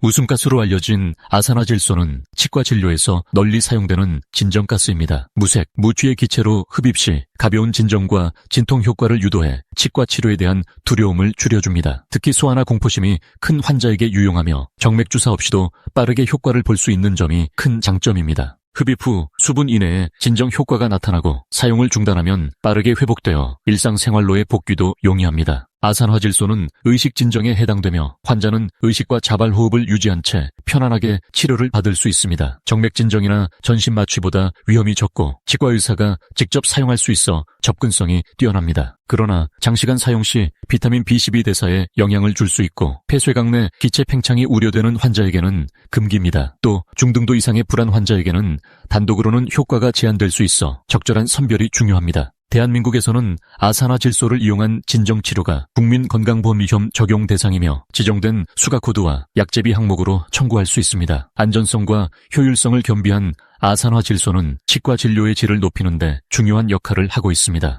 웃음가스로 알려진 아산화질소는 치과 진료에서 널리 사용되는 진정가스입니다. 무색, 무취의 기체로 흡입 시 가벼운 진정과 진통 효과를 유도해 치과 치료에 대한 두려움을 줄여줍니다. 특히 소아나 공포심이 큰 환자에게 유용하며 정맥 주사 없이도 빠르게 효과를 볼 수 있는 점이 큰 장점입니다. 흡입 후 수분 이내에 진정 효과가 나타나고 사용을 중단하면 빠르게 회복되어 일상생활로의 복귀도 용이합니다. 아산화질소는 의식 진정에 해당되며 환자는 의식과 자발 호흡을 유지한 채 편안하게 치료를 받을 수 있습니다. 정맥 진정이나 전신 마취보다 위험이 적고 치과 의사가 직접 사용할 수 있어 접근성이 뛰어납니다. 그러나 장시간 사용 시 비타민 B12 대사에 영향을 줄 수 있고 폐쇄각 내 기체 팽창이 우려되는 환자에게는 금기입니다. 또 중등도 이상의 불안 환자에게는 단독으로는 효과가 제한될 수 있어 적절한 선별이 중요합니다. 대한민국에서는 아산화 질소를 이용한 진정치료가 국민건강보험위험 적용 대상이며 지정된 수가코드와 약제비 항목으로 청구할 수 있습니다. 안전성과 효율성을 겸비한 아산화 질소는 치과 진료의 질을 높이는데 중요한 역할을 하고 있습니다.